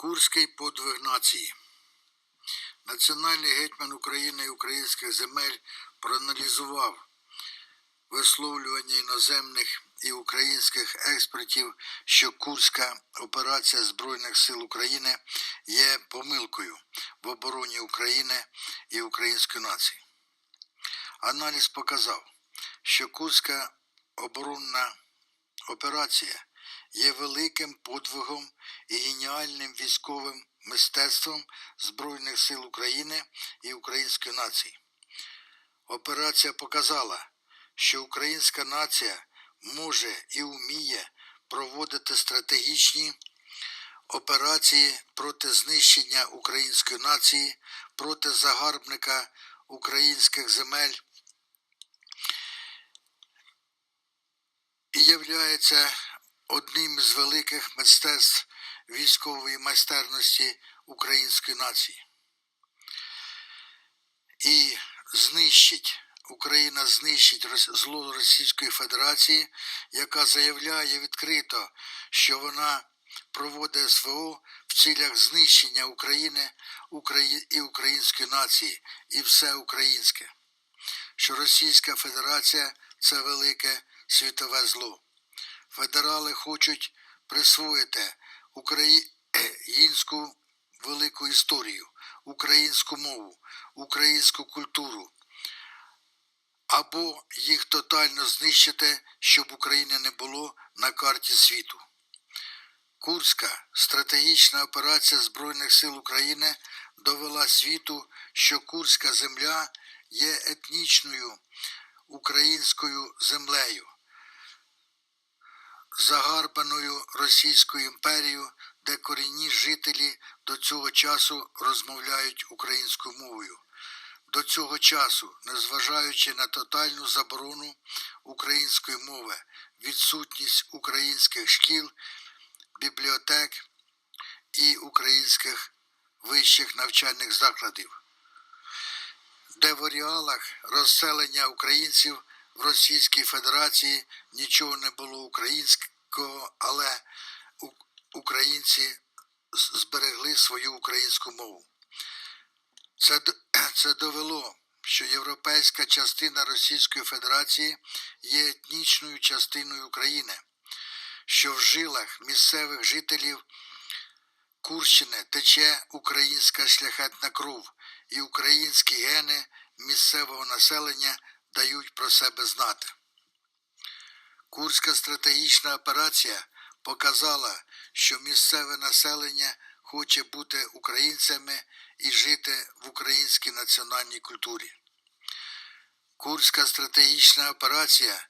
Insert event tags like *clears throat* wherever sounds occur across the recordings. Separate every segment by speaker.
Speaker 1: Курський подвиг нації. Національний гетьман України і українських земель проаналізував висловлювання іноземних і українських експертів, що Курська операція Збройних сил України є помилкою в обороні України і української нації. Аналіз показав, що Курська оборонна операція є великим подвигом і геніальним військовим мистецтвом Збройних сил України і української нації. Операція показала, що українська нація може і вміє проводити стратегічні операції проти знищення української нації, проти загарбника українських земель і являється одним з великих мистецтв військової майстерності української нації. І знищить Україна знищить зло Російської Федерації, яка заявляє відкрито, що вона проводить СВО в цілях знищення України і української нації, і все українське, що Російська Федерація це велике світове зло. Федерали хочуть присвоїти українську велику історію, українську мову, українську культуру, або їх тотально знищити, щоб України не було на карті світу. Курська стратегічна операція Збройних сил України довела світу, що Курська земля є етнічною українською землею, загарбаною Російською імперією, де корінні жителі до цього часу розмовляють українською мовою. До цього часу, незважаючи на тотальну заборону української мови, відсутність українських шкіл, бібліотек і українських вищих навчальних закладів, де в оріалах розселення українців в Російській Федерації нічого не було українського, але українці зберегли свою українську мову. Це, це довело, що європейська частина Російської Федерації є етнічною частиною України, що в жилах місцевих жителів Курщини тече українська шляхетна кров, і українські гени місцевого населення дають про себе знати. Курська стратегічна операція показала, що місцеве населення хоче бути українцями і жити в українській національній культурі. Курська стратегічна операція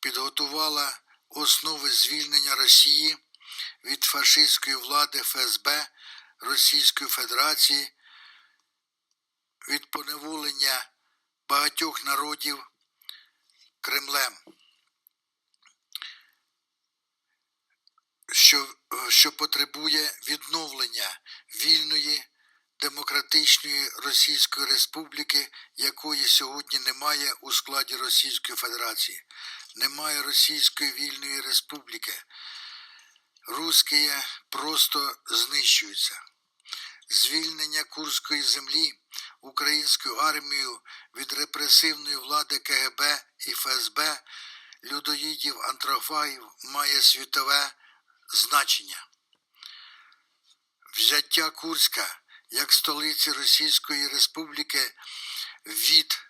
Speaker 1: підготувала основи звільнення Росії від фашистської влади ФСБ Російської Федерації, від поневолення багатьох народів Кремлем. що, що потребує відновлення вільної демократичної Російської Республіки, якої сьогодні немає у складі Російської Федерації. Немає Російської вільної республіки. Русські просто знищуються. Звільнення Курської землі українською армією від репресивної влади КГБ і ФСБ людоїдів антрофагів має світове значення. Взяття Курська як столиці Російської Республіки від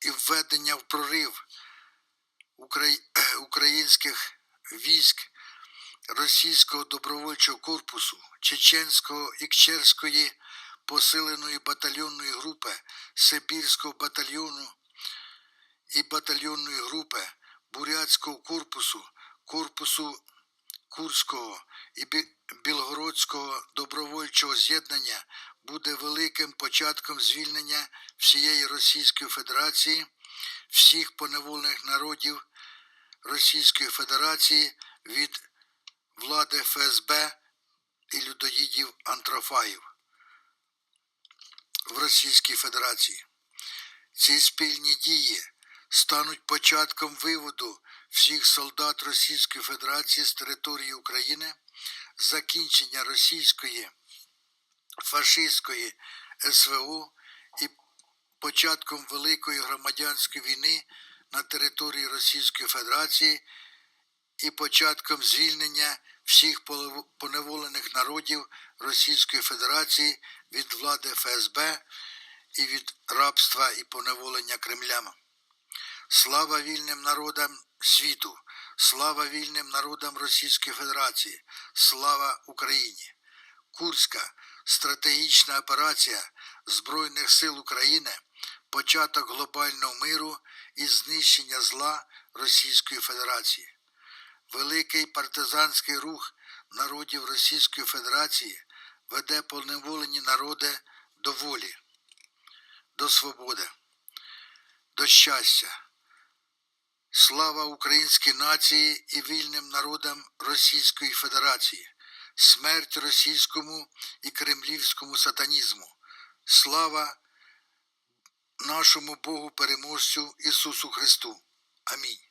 Speaker 1: і введення в прорив *clears throat* українських військ Російського добровольчого корпусу, Чеченського Ікчерської посиленої батальйонної групи, Сибірського батальйону і батальйонної групи, Бурятського корпусу, корпусу Курського і Білгородського добровольчого з'єднання буде великим початком звільнення всієї Російської Федерації, всіх поневолених народів Російської Федерації від влади ФСБ і людоїдів антрофаїв в Російській Федерації. Ці спільні дії стануть початком виводу всіх солдат Російської Федерації з території України, закінчення російської фашистської СВО і початком Великої громадянської війни на території Російської Федерації і початком звільнення всіх поневолених народів Російської Федерації від влади ФСБ і від рабства і поневолення Кремля. Слава вільним народам світу, слава вільним народам Російської Федерації, слава Україні! Курська стратегічна операція Збройних сил України, початок глобального миру і знищення зла Російської Федерації. Великий партизанський рух народів Російської Федерації веде поневолені народи до волі, до свободи, до щастя. Слава українській нації і вільним народам Російської Федерації, смерть російському і кремлівському сатанізму. Слава нашому Богу переможцю Ісусу Христу. Амінь.